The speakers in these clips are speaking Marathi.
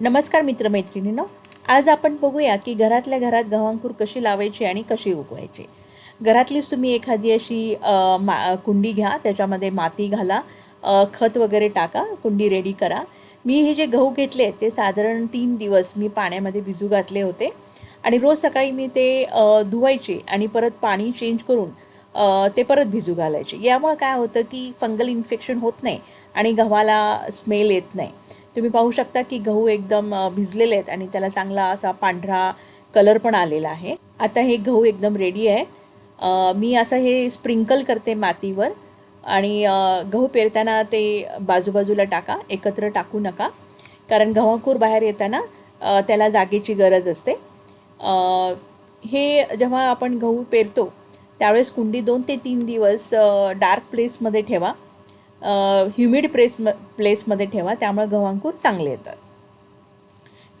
नमस्कार मित्रमैत्रिणींनो आज आपण बघूया की घरातल्या घरात गव्हांकूर कशी लावायची आणि कशी उगवायची. घरातलीच तुम्ही एखादी अशी मा कुंडी घ्या त्याच्यामध्ये माती घाला खत वगैरे टाका कुंडी रेडी करा. मी हे जे गहू घेतले ते साधारण तीन दिवस मी पाण्यामध्ये भिजू घातले होते. आणि रोज सकाळी मी ते धुवायचे आणि परत पाणी चेंज करून ते परत भिजू घालायचे. यामुळे काय होतं की फंगल इन्फेक्शन होत नाही आणि गव्हाला स्मेल येत नाही. तुम्ही पाहू शकता की गहू एकदम भिजलेले आहेत आणि त्याला चांगला असा पांढरा कलर पण आलेला आहे. आता हे गहू एकदम रेडी आहे. मी असं हे स्प्रिंकल करते मातीवर आणि गहू पेरताना ते बाजूबाजूला टाका एकत्र टाकू नका. कारण गव्हाकूर बाहेर येताना त्याला जागेची गरज असते. हे जेव्हा आपण गहू पेरतो त्यावेळेस कुंडी दोन ते तीन दिवस डार्क प्लेसमध्ये ठेवा. ह्युमिड प्रेस म प्लेसमध्ये ठेवा त्यामुळे गव्हांकूर चांगले येतात.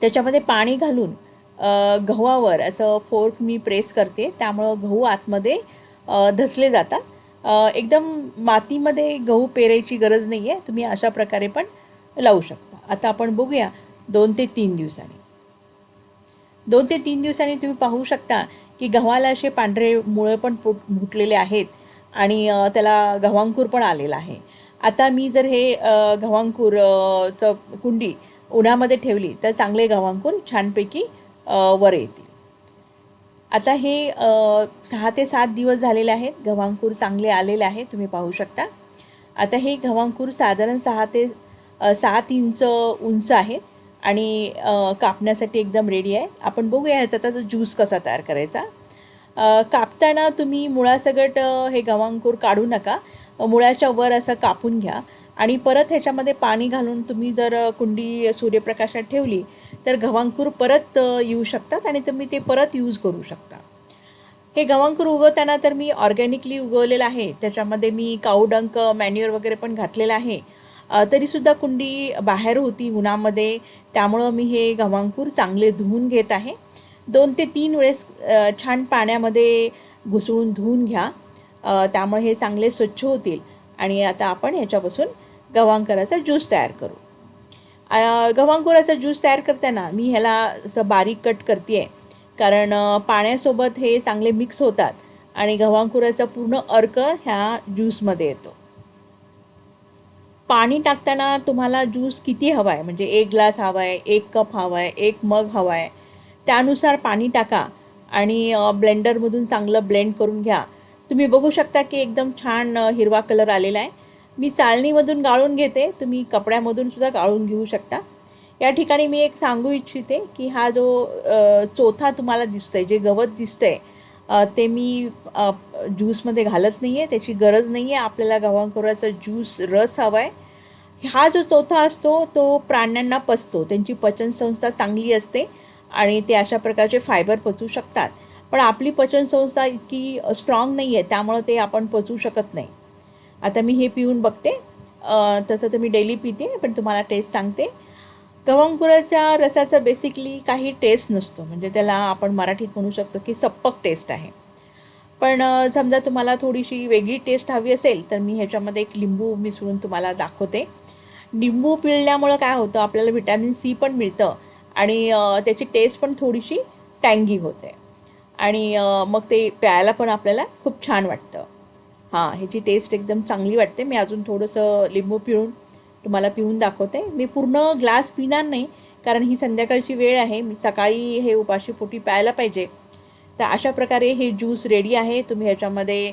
त्याच्यामध्ये पाणी घालून गव्हावर असं फोर्क मी प्रेस करते त्यामुळं गहू आतमध्ये धसले जातात. एकदम मातीमध्ये गहू पेरायची गरज नाही आहे तुम्ही अशा प्रकारे पण लावू शकता. आता आपण बघूया दोन ते तीन दिवसांनी. दोन ते तीन दिवसांनी तुम्ही पाहू शकता की गव्हाला असे पांढरे मुळे पण फुट फुटलेले आहेत आणि त्याला गव्हांकूर पण आलेला आहे. आता मी जर हे अ, गव्हांकूर कुंडी उन्हामध्ये ठेवली तर चांगले गव्हांकूर छानपैकी वर येतील. आता हे सहा ते सात दिवस झालेले आहेत. गव्हांकूर चांगले आलेले आहे तुम्ही पाहू शकता. आता हे गव्हांकूर साधारण सहा ते सात इंच उंच आहेत आणि कापण्यासाठी एकदम रेडी आहे. आपण बघूया ह्याचा त्याचा ज्यूस कसा तयार करायचा. कापताना तुम्ही मुळासकट हे गव्हांकूर काढू नका. मुळाच्या वर असं कापून घ्या. आणि परत ह्याच्यामध्ये पाणी घालून तुम्ही जर कुंडी सूर्यप्रकाशात ठेवली तर गव्हांकूर परत येऊ शकतात आणि तुम्ही ते परत यूज करू शकता. हे गव्हांकूर उगवताना तर मी ऑर्गॅनिकली उगवलेलं आहे. त्याच्यामध्ये मी काऊडंक मॅन्युअर वगैरे पण घातलेलं आहे. तरीसुद्धा कुंडी बाहेर होती उन्हामध्ये. त्यामुळं मी हे गव्हांकूर चांगले धुवून घेत आहे. दोन ते तीन वेळेस छान पाण्यामध्ये घुसळून धुवून घ्या. त्यामुळे हे चांगले स्वच्छ होतील. आणि आता आपण ह्याच्यापासून गव्हांकराचा ज्यूस तयार करू. गव्हांकुराचा ज्यूस तयार करताना मी ह्याला असं बारीक कट करते आहे कारण पाण्यासोबत हे चांगले मिक्स होतात आणि गव्हांकुराचा पूर्ण अर्क ह्या ज्यूसमध्ये येतो. पाणी टाकताना तुम्हाला ज्यूस किती हवा आहे म्हणजे एक ग्लास हवा आहे एक कप हवा आहे एक मग हवा आहे त्यानुसार पाणी टाका आणि ब्लेंडरमधून चांगलं ब्लेंड करून घ्या. तुम्ही बघू शकता की एकदम छान हिरवा कलर आलेला आहे. मी चाळणीमधून गाळून घेते. तुम्ही कपड्यामधून सुद्धा गाळून घेऊ शकता. या ठिकाणी मी एक सांगू इच्छिते की हा जो चोथा तुम्हाला दिसतो आहे जे गवत दिसतं आहे ते मी ज्यूसमध्ये घालत नाही आहे त्याची गरज नाही आहे आपल्याला गव्हांकुराचा ज्यूस रस हवा आहे हा जो चौथा असतो तो प्राण्यांना पचतो. त्यांची पचनसंस्था चांगली असते आणि ते अशा प्रकारचे फायबर पचू शकतात. पण आपली पचनसंस्था इतकी स्ट्रॉंग नाही आहे त्यामुळं ते आपण पचवू शकत नाही. आता मी हे पिऊन बघते. तसं तर मी डेली पिते पण तुम्हाला टेस्ट सांगते. गव्हांकुराच्या रसाचा बेसिकली काही टेस्ट नसतो. म्हणजे त्याला आपण मराठीत म्हणू शकतो की सप्पक टेस्ट आहे. पण समजा तुम्हाला थोडीशी वेगळी टेस्ट हवी असेल तर मी ह्याच्यामध्ये एक लिंबू मिसळून तुम्हाला दाखवते. लिंबू पिळल्यामुळं काय होतं आपल्याला व्हिटॅमिन सी पण मिळतं आणि त्याची टेस्ट पण थोडीशी टँगी होते. आणि मग ते प्यायला पण आपल्याला खूप छान वाटतं. हां ह्याची टेस्ट एकदम चांगली वाटते. मी अजून थोडंसं लिंबू पिळून तुम्हाला पिऊन दाखवते. मी पूर्ण ग्लास पिणार नाही कारण ही संध्याकाळची वेळ आहे. मी सकाळी हे उपाशी पोटी प्यायला पाहिजे. तर अशा प्रकारे हे ज्यूस रेडी आहे. तुम्ही ह्याच्यामध्ये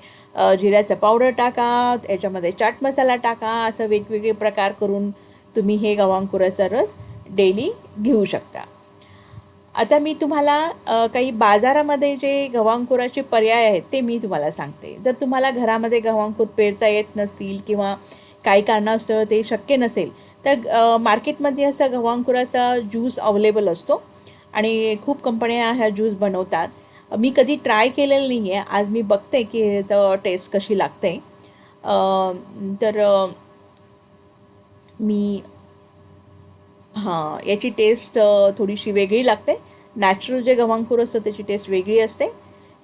जिऱ्याचं पावडर टाका ह्याच्यामध्ये चाट मसाला टाका असं वेगवेगळे प्रकार करून तुम्ही हे गवांकुराचा रस डेली घेऊ शकता. आता मी तुम्हाला काही बाजारामध्ये जे गव्हांकुराचे पर्याय आहेत ते मी तुम्हाला सांगते. जर तुम्हाला घरामध्ये गव्हांकूर पेरता येत नसतील किंवा काही कारणास्तव ते शक्य नसेल तर मार्केटमध्ये असा गव्हांकुराचा ज्यूस अवेलेबल असतो आणि खूप कंपन्या ह्या ज्यूस बनवतात. मी कधी ट्राय केलेलं नाही आहे आज मी बघते की ह्याचं टेस्ट कशी लागते. तर मी हां याची टेस्ट थोडीशी वेगळी लागते. नॅचरल जे गव्हांकूर असतं त्याची टेस्ट वेगळी असते.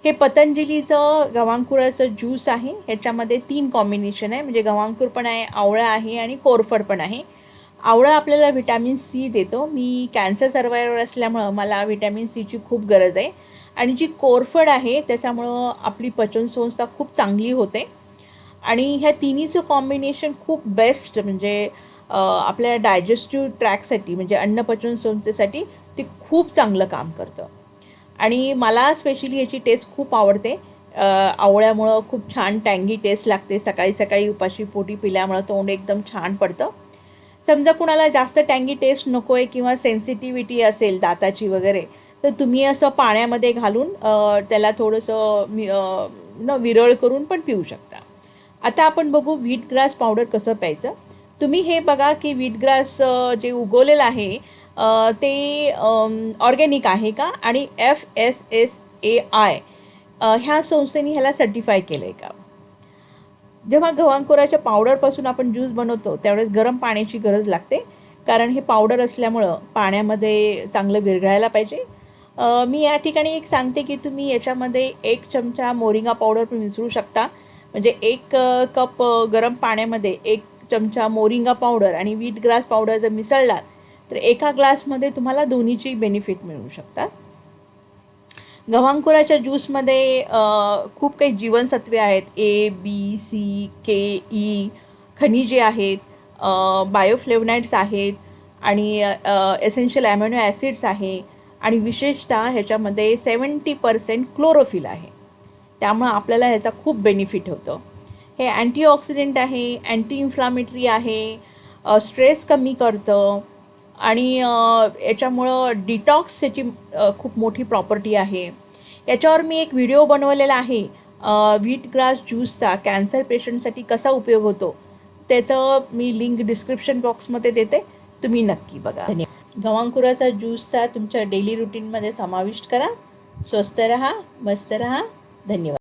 हे पतंजलीचं गव्हांकुराचं ज्यूस आहे. ह्याच्यामध्ये तीन कॉम्बिनेशन आहे. म्हणजे गव्हांकूर पण आहे आवळा आहे आणि कोरफड पण आहे. आवळा आपल्याला व्हिटॅमिन सी देतो. मी कॅन्सर सर्वायवर असल्यामुळं मला व्हिटॅमिन सीची खूप गरज आहे. आणि जी कोरफड आहे त्याच्यामुळं आपली पचनसंस्था खूप चांगली होते. आणि ह्या तिन्हीचं कॉम्बिनेशन खूप बेस्ट म्हणजे आपल्या डायजेस्टिव्ह ट्रॅकसाठी म्हणजे अन्नपचन संस्थेसाठी ते खूप चांगलं काम करतं. आणि मला स्पेशली याची टेस्ट खूप आवडते. आवळ्यामुळं खूप छान टँगी टेस्ट लागते. सकाळी सकाळी उपाशी पोटी पिल्यामुळं तोंड एकदम छान पडतं. समजा कुणाला जास्त टँगी टेस्ट नको आहे किंवा सेन्सिटिव्हिटी असेल दाताची वगैरे तर तुम्ही असं पाण्यामध्ये घालून त्याला थोडंसं मी न विरळ करून पण पिऊ शकता. आता आपण बघू व्हीट ग्रास पावडर कसं प्यायचं. तुम्ही हे बघा की व्हीट ग्रास जे उगवलेलं आहे ते ऑर्गॅनिक आहे का? आणि F S S A I ह्या संस्थेने ह्याला सर्टिफाय केलं आहे का? जेव्हा गव्हांकुराच्या पावडरपासून आपण ज्यूस बनवतो त्यावेळेस गरम पाण्याची गरज लागते. कारण हे पावडर असल्यामुळं पाण्यामध्ये चांगलं विरघळायला पाहिजे. मी या ठिकाणी एक सांगते की तुम्ही याच्यामध्ये एक चमचा मोरिंगा पावडर पण मिसळू शकता. म्हणजे एक कप गरम पाण्यामध्ये एक चमचा मोरिंगा पावडर आणि व्हीट ग्रास पावडर जर मिसळलात तर एका ग्लासमध्ये तुम्हाला दोन्हीची बेनिफिट मिळू शकतात. गव्हांकुराच्या ज्यूसमध्ये खूप काही जीवनसत्वे आहेत. A B C K E खनिजे आहेत बायोफ्लेवनाइट्स आहेत आणि एसेन्शियल ॲमेनो ॲसिड्स आहे आणि विशेषतः ह्याच्यामध्ये सेवन्टी पर्सेंट क्लोरोफिल आहे. त्यामुळं आपल्याला ह्याचा खूप बेनिफिट होतं. हे अँटीऑक्सिडेंट आहे अँटी इन्फ्लामेटरी आहे स्ट्रेस कमी करतं आणि याच्यामुळं डिटॉक्स याची खूप मोठी प्रॉपर्टी आहे. याच्यावर मी एक व्हिडिओ बनवलेला आहे व्हीट ग्रास ज्यूसचा कॅन्सर पेशंटसाठी कसा उपयोग होतो त्याचं मी लिंक डिस्क्रिप्शन बॉक्समध्ये देते तुम्ही नक्की बघा. धन्यवाद ज्यूसचा तुमच्या डेली रुटीनमध्ये समाविष्ट करा स्वस्त रहा मस्त रहा धन्यवाद.